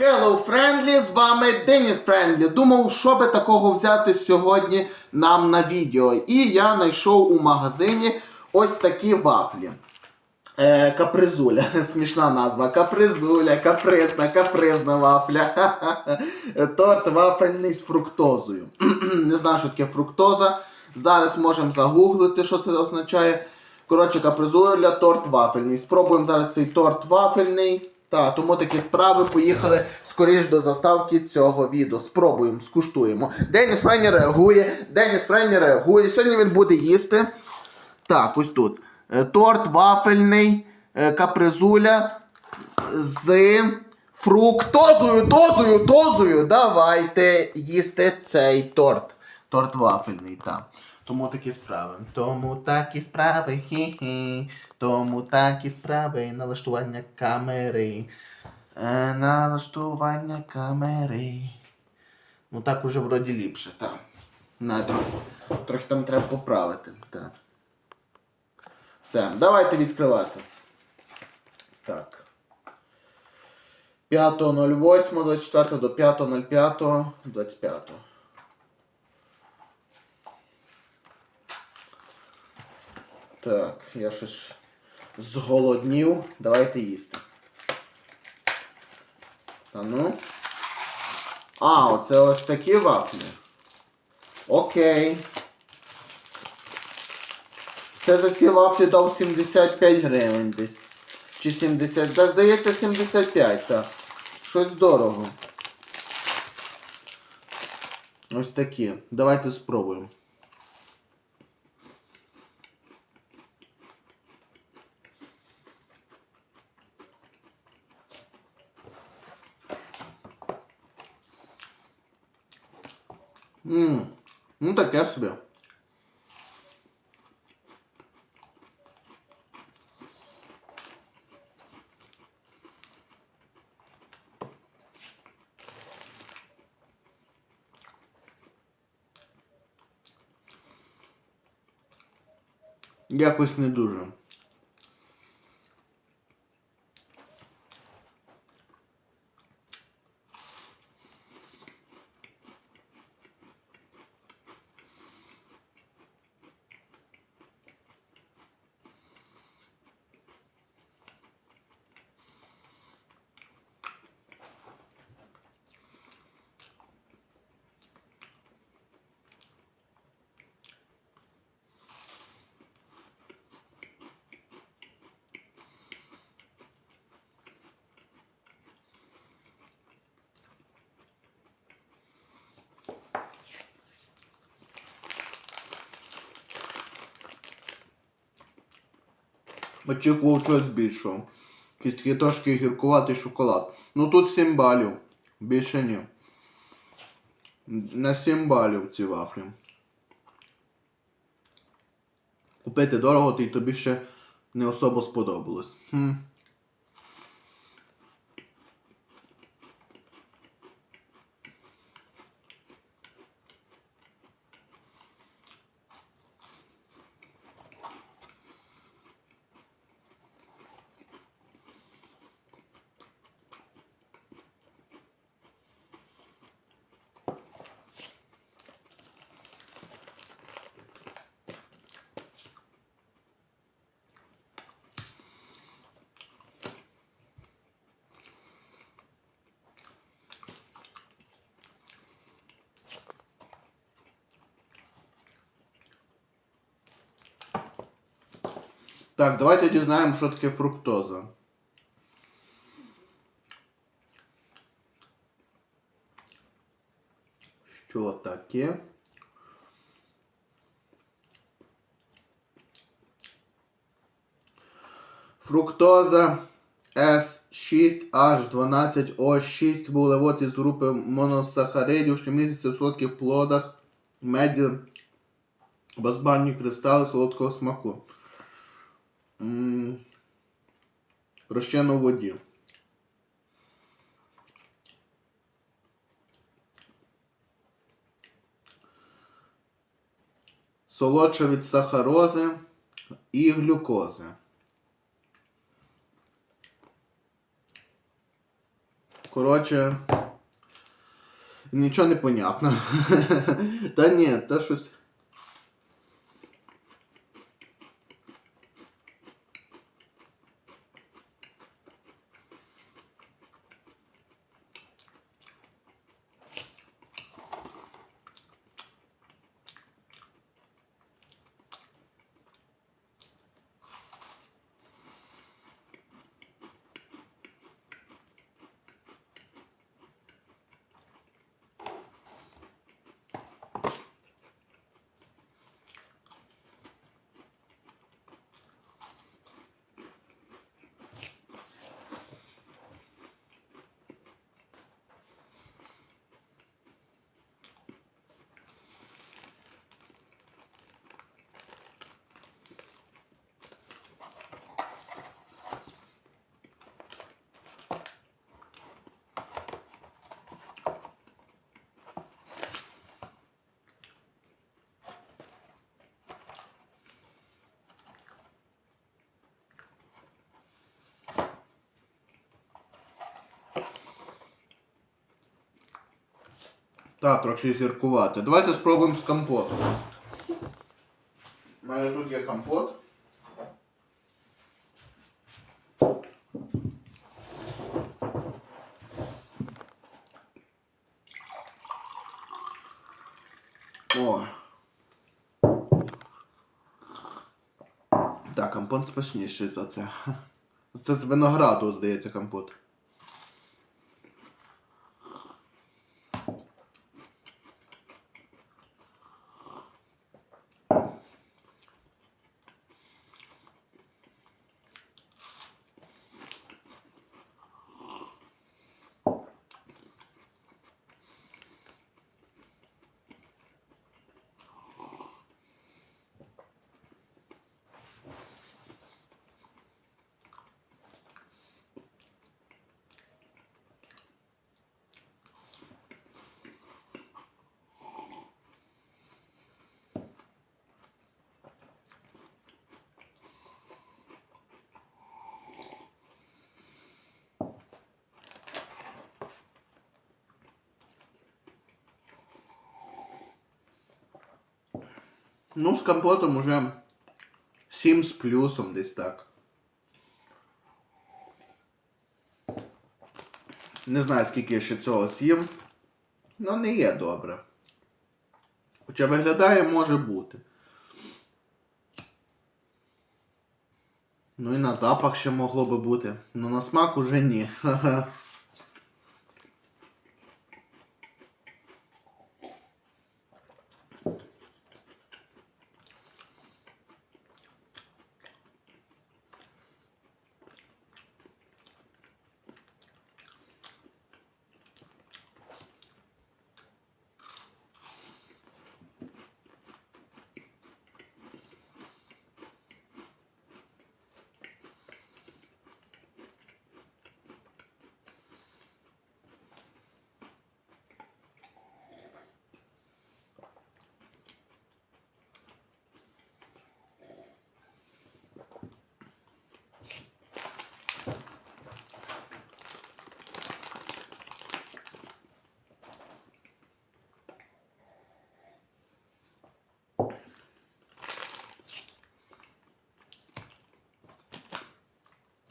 Hello Friendly, з вами Деніс Френдлі. Думав, що би такого взяти сьогодні нам на відео. І я знайшов у магазині ось такі вафлі. Е, капризуля, смішна назва. Капризуля, капризна, капризна вафля. Торт вафельний з фруктозою. Не знаю, що таке фруктоза. Зараз можемо загуглити, що це означає. Коротше, капризуля, торт вафельний. Спробуємо зараз цей торт вафельний. Та, тому такі справи поїхали скоріш до заставки цього відео. Спробуємо, скуштуємо. Деніс Френі реагує. Деніс Френі реагує. Сьогодні він буде їсти. Так, ось тут. Е, Торт вафельний, е, капризуля з фруктозою, тозою, тозою. Давайте їсти цей торт. Торт вафельний, так. Тому такі справи. Тому такі справи. Хі-хі. Тому такі справи. Налаштування камери. Е, налаштування камери. Ну так уже вроді ліпше, так. На, трохи, трохи там треба поправити. Так. Все, давайте відкривати. Так. 5.08, 24 до 5.05, 25. Так, я щось зголоднів. Давайте їсти. Та ну. А, оце ось такі вафлі. Окей. Це за ці вафлі дав 75 гривень десь. Чи 70. Та здається 75, так. Щось дорого. Ось такі. Давайте спробуємо. Ммм. Ну таке собі. Якось не дуже. Очікував щось більшого. Такий трошки гіркуватий шоколад. Ну тут 7 балів. Більше ні. На 7 балів ці вафлі. Купити дорого, то й тобі ще не особо сподобалось. Хм. Так, давайте дізнаємо, що таке фруктоза. Що таке? Фруктоза S6H12O6 вуглевод із групи моносахаридів, що міститься в солодких плодах, меді, базбарні кристали солодкого смаку. Розчину у воді. Солодша від сахарози і глюкози. Коротше. Нічого не понятно. Та ні, та щось. Так, трохи гіркувати. Давайте спробуємо з компотом. У мене тут є компот. О. Так, компот смачніший за це. Це з винограду, здається, компот. Ну, з компотом уже 7 з плюсом десь так. Не знаю, скільки я ще цього з'їм. Ну, не є добре. Хоча виглядає може бути. Ну і на запах ще могло би бути. Ну на смак уже ні.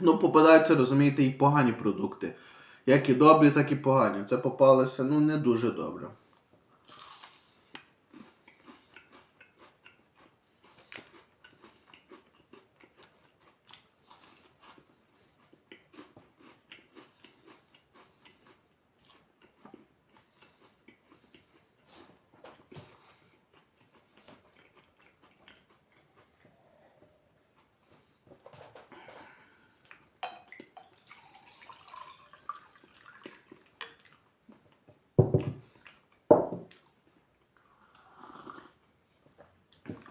Ну, попадаються, розумієте, і погані продукти. Як і добрі, так і погані. Це попалося, ну, не дуже добре.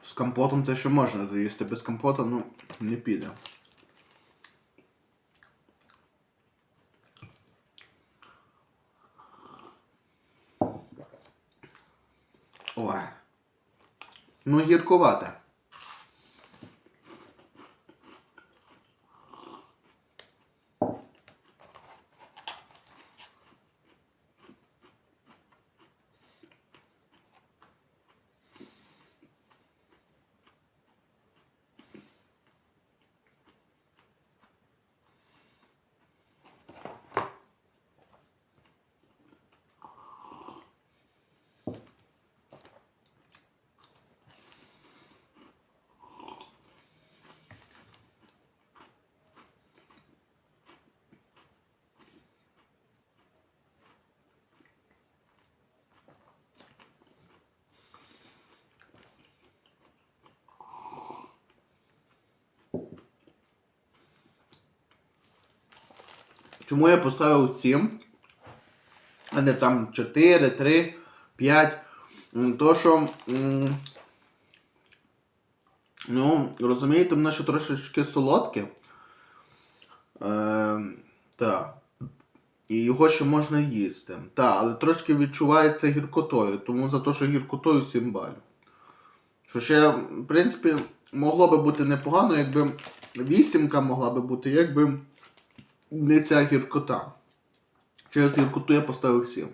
З компотом це ще можна доїсти, без компота, ну, не піде. Ой. Ну, гіркувате. Чому я поставив 7? А не там 4, 3, 5. М, То що. Ну, розумієте, воно ще трошечки солодке. Е, так. І його ще можна їсти. Так, але трошки відчувається гіркотою, тому за те, що гіркотою 7 балів. Що ще, в принципі, могло би бути непогано, якби вісімка могла би бути, якби не ця гіркота. Через гіркоту я поставив 7.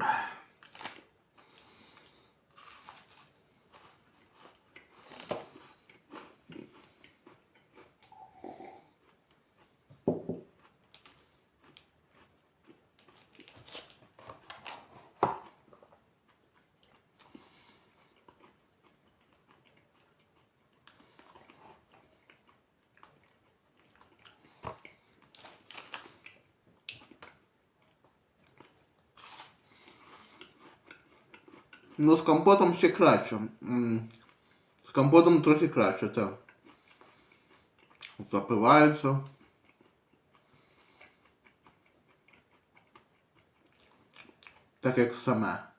Ah. Ну, з компотом ще краще. З компотом трохи краще, так. Запивається. Так як саме.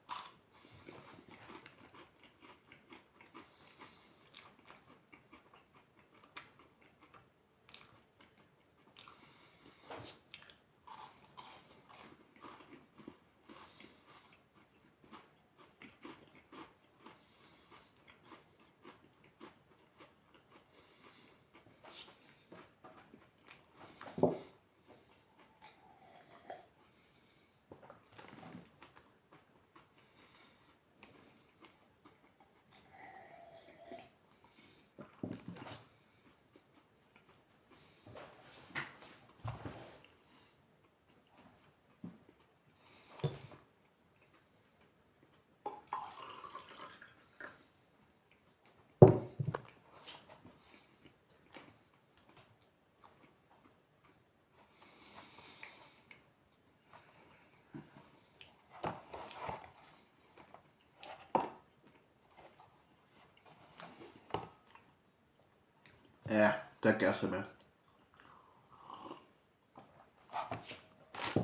Е, таке собі.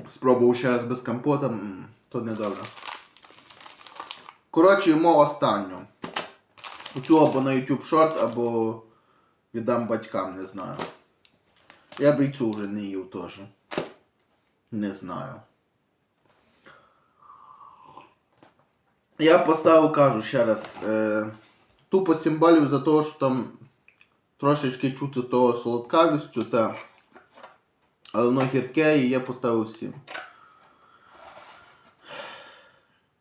Спробував ще раз без компота, то не добре. Коротше, йому останню. Оцю або на YouTube Short, або віддам батькам, не знаю. Я б і цю вже не їв теж. Не знаю. Я поставив, кажу ще раз, е, тупо 7 балів за те, що там трошечки чути того солодкавістю, та. Але воно гірке і я поставив 7.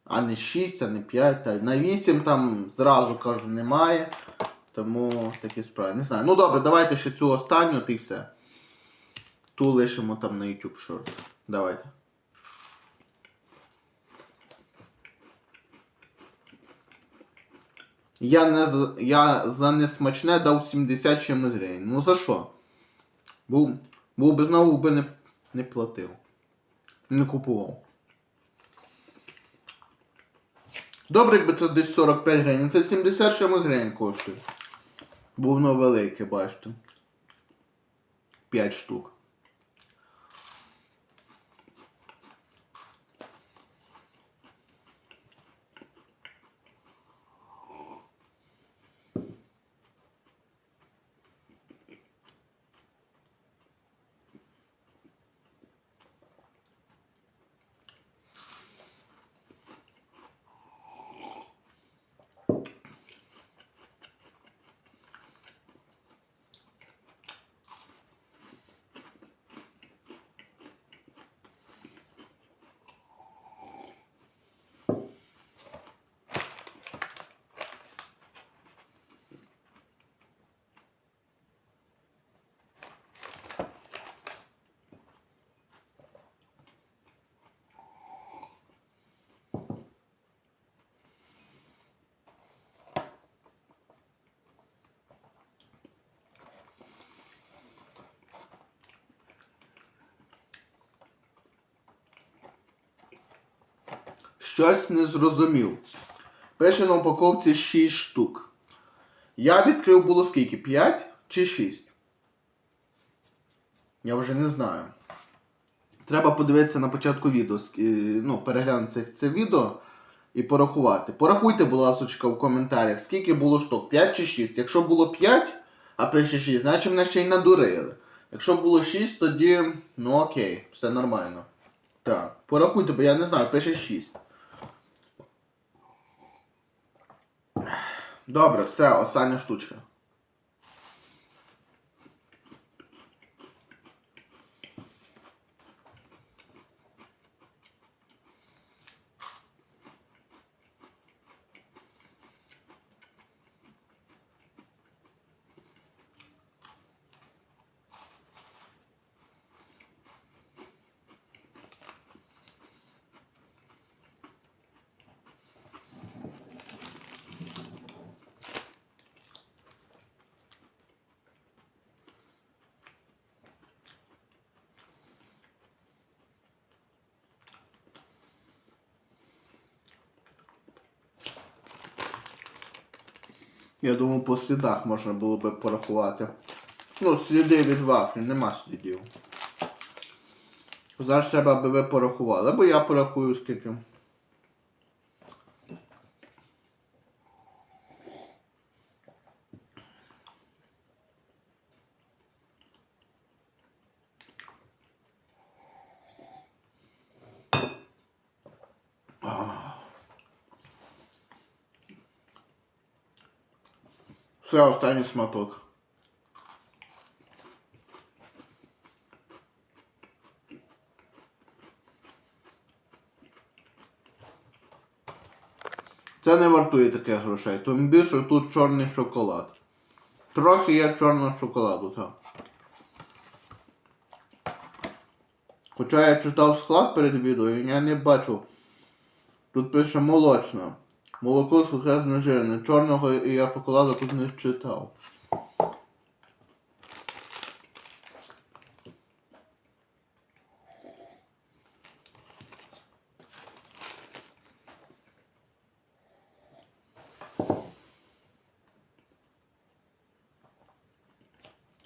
А не 6, а не 5. Та. На 8 там зразу кажу немає. Тому такі справи. Не знаю. Ну добре, давайте ще цю останню та все. Ту лишимо там на YouTube Short. Давайте. Я, не, я за несмачне дав 70 чимось гривень. Ну за що? Був, був би знову би не, не платив. Не купував. Добре, якби це десь 45 гривень. Це 70 чимось гривень коштує. Бо воно велике, бачите. 5 штук. Щось не зрозумів. Пише на упаковці 6 штук. Я відкрив було скільки? 5 чи 6? Я вже не знаю. Треба подивитися на початку відео, е, ну, переглянути це, це відео і порахувати. Порахуйте, будь ласка, в коментарях, скільки було штук, 5 чи 6. Якщо було 5, а пише 6, значить мене ще й надурили. Якщо було 6, тоді, ну окей, все нормально. Так, порахуйте, бо я не знаю, пише 6. Добре, все, остання штучка. Я думаю, по слідах можна було би порахувати. Ну, сліди від вафлі, нема слідів. Зараз треба, аби ви порахували, або я порахую скільки. Все, останній сматок. Це не вартує таких грошей. Тим більше тут чорний шоколад. Трохи є чорного шоколаду, так. Хоча я читав склад перед відео, і я не бачу. Тут пише молочна. Молоко сухе знежирене. Чорного я шоколаду тут не читав.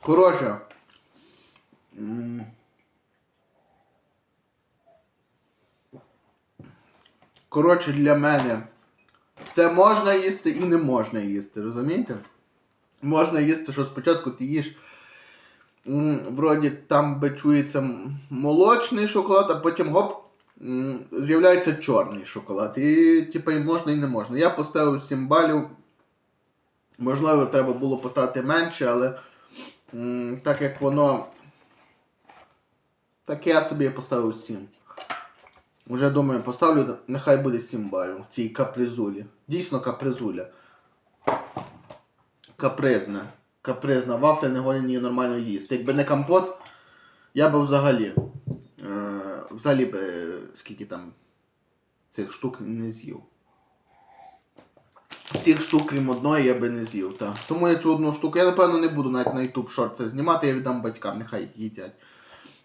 Коротше. Коротше, для мене це можна їсти і не можна їсти, розумієте? Можна їсти, що спочатку ти їш. Вроді там би чується молочний шоколад, а потім гоп, з'являється чорний шоколад. І типа і можна, і не можна. Я поставив 7 балів. Можливо, треба було поставити менше, але так як воно. Так я собі поставив 7. Уже думаю, поставлю, нехай буде 7 балів цій капризулі. Дійсно капризуля. Капризна. Капризна. Вафля не годен її нормально їсти. Якби не компот, я би взагалі. Е, взагалі би е, скільки там цих штук не з'їв. Всіх штук, крім одної, я би не з'їв. Та. Тому я цю одну штуку, я напевно не буду навіть на YouTube шорт це знімати, я віддам батькам, нехай їдять.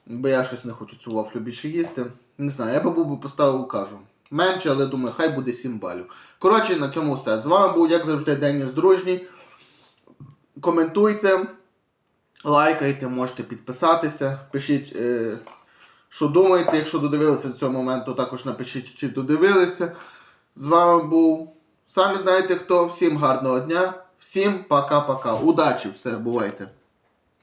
Бо я щось не хочу цю вафлю більше їсти. Не знаю, я би був би поставив, кажу. Менше, але думаю, хай буде 7 балів. Коротше, на цьому все. З вами був, як завжди, Деніс Дружній. Коментуйте, лайкайте, можете підписатися. Пишіть, е, що думаєте, якщо додивилися до цього моменту, також напишіть, чи додивилися. З вами був. Самі знаєте хто. Всім гарного дня. Всім пока-пока. Удачі, все, бувайте.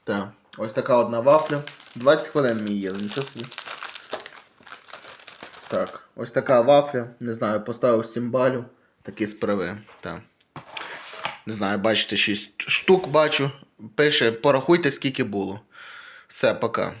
Так, ось така одна вафля. 20 хвилин ми їли, нічого собі. Так, ось така вафля. Не знаю, поставив сімбалю. Такі справи. Так. Не знаю, бачите, 6 штук бачу. Пише, порахуйте, скільки було. Все, пока.